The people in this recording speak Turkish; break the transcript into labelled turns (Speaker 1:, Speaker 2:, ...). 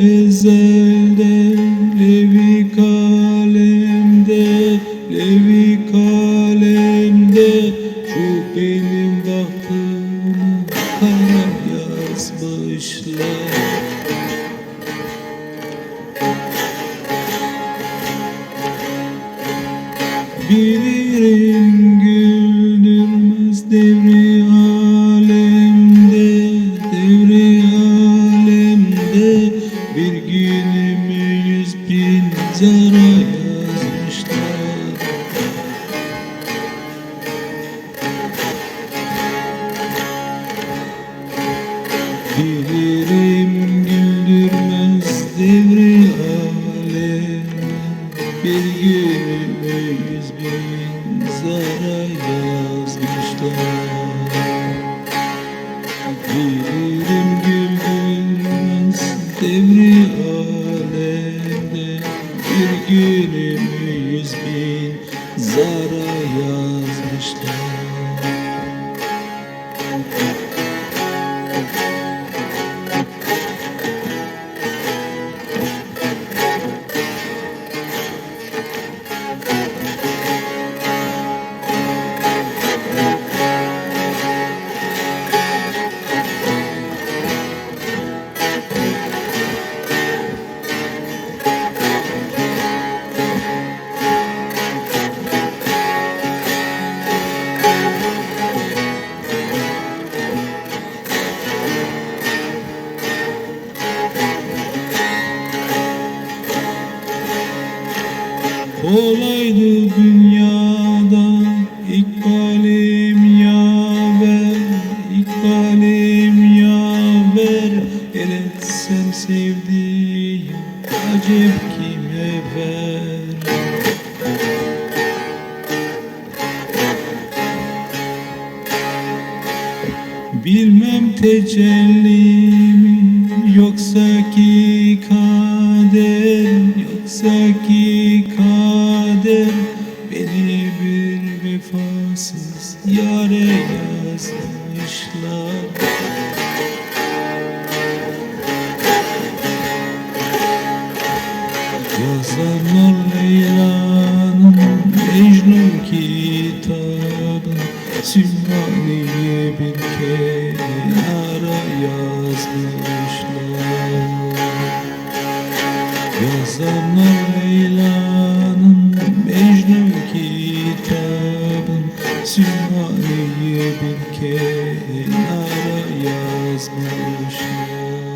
Speaker 1: ezelde Levi kalemde Levi kalemde Şu benim bahtımı kara yazmışlar Bilirim güldürmez devri yazmışlar Bilirim güldürmez devri alem Bir günümü yüz bin zara yazmışlar. Bilirim Olaydı dünyada ikbalim yaver ikbalim yaver El etsem sevdiğim acep kime ver? Bilmem tecelli mi yoksa ki kader yoksa beni bir vefasız yare yazmışlar. Yazanlar Leyla'nın Mecnun kitabı Sümmaniye bir kenara yazmışlar. Yazanlar Leyla'nın Sineyi bin kenara yazmışım.